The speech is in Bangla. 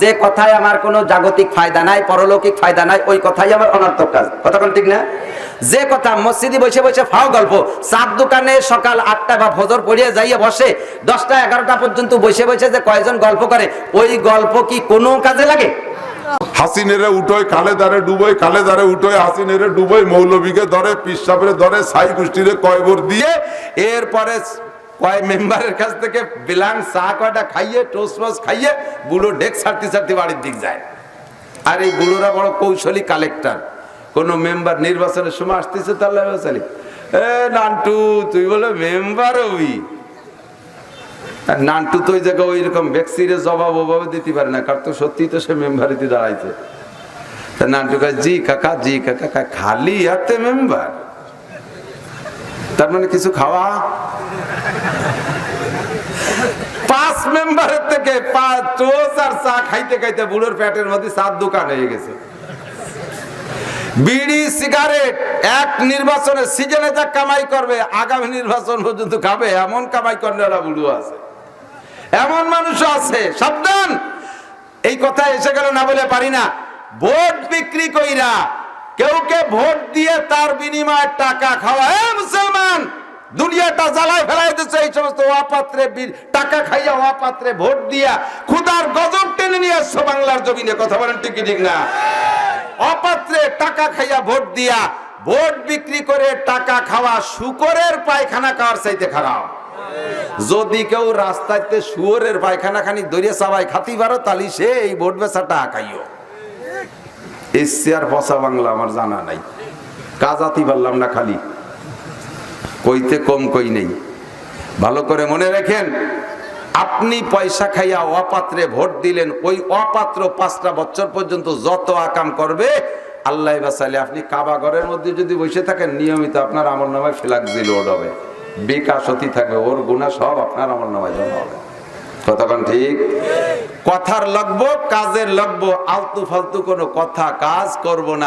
যে জাগতিক ফায়দা নাই, পরলৌকিক ফায়দা নাই, ওই কথাই আমার অনার্থক কাজ। ঠিক না? যে কথা মসজিদে বসে বসে ফাও গল্প, চার দোকানে সকাল আটটা বা ফজর পড়িয়ে যাইয়ে বসে, দশটা এগারোটা পর্যন্ত বসে বসে যে কয়জন গল্প করে, ওই গল্প কি কোনো কাজে লাগে? হাসিনেরে উঠোয়, কালে দারে ডুবোয়, কালে দারে উঠোয়, হাসিনেরে ডুবোয় মৌলবীকে ধরে, পিসাবরে ধরে, সাই গোষ্ঠীরে কয়বর দিয়ে, এরপরে কয় মেম্বারের কাছ থেকে বিলাং চা কয়টা খাইয়ে টোস মোস খাইয়ে, বুড়ো ডেক ছাড়তে ছাড়তে বাড়ির দিক যায়। আর এই বুড়োরা বড় কৌশলী কালেক্টর। কোন মেম্বার নির্বাচনের সময় আসতেছে তাহলে এ, নান্টু, তুই বলে মেম্বার আর নান্টু তো ওই জায়গায় ওই রকম ভ্যাকসিনের জবাব ওভাবে দিতে পারে না কারণ তো সত্যি তো সে মেম্বারিতে দাঁড়াইছে। তা নান্টু কয়, জি কাকা জি কাকা খালি হাতে মেম্বার তার মানে কিছু খাওয়া? পাঁচ মেম্বারের থেকে টোস আর চা খাইতে খাইতে বুড়োর পেটের মধ্যে সাত দোকান হয়ে গেছে। বিড়ি, সিগারেট, এক নির্বাচনে সিজনে যা কামাই করবে, আগামী নির্বাচন পর্যন্ত খাবে, এমন কামাই করেনা বুড়ো আছে। এমন মানুষও আছে, সাবধান। এই কথা এসে গেল না বলে পারি না। ভোট বিক্রি কইরা কেউ কে ভোট দিয়ে তার বিনিময়ে টাকা খাওয়া। এ মুসলমান, দুনিয়াটা জ্বালায় ফেলাই দিচ্ছে এই সমস্ত অপাত্রে টাকা খাইয়া অপাত্রে ভোট দিয়া খুদার গজব টেনে নিয়ে আসছো বাংলার জমিনে। কথা বলেন ঠিক কি ঠিক না? অপাত্রে টাকা খাইয়া ভোট দিয়া, ভোট বিক্রি করে টাকা খাওয়া শুকরের পায়খানা খাওয়ার চাইতে খারাপ? যদি কেউ রাস্তাতে শুয়োরের পায়খানা খানি দরিয়া চাবাই খাতি পারো তাহলে সে এই ভোট বেচাটা খাইও। এসছে আর পচা বাংলা আমার জানা নাই। কাজাতি পারলাম না খালি। কইতে কম কই নেই। ভালো করে মনে রাখেন, আপনি পয়সা খাইয়া অপাত্রে ভোট দিলেন, ওই অপাত্র পাঁচটা বছর পর্যন্ত যত আকাম করবে, আল্লাহ বাসালে আপনি কাবা ঘরের মধ্যে যদি বসে থাকেন, নিয়মিত আপনার আমল নামায় ফ্লাগ দিল লোড হবে। বিকাশ অতি থাকবে, ওর গুণা সব আপনার আমার নামায় জমা হবে। কতক্ষণ ঠিক? কথার লাগবো, কাজের লাগবো, আলতু ফালতু কোনো কথা কাজ করব না।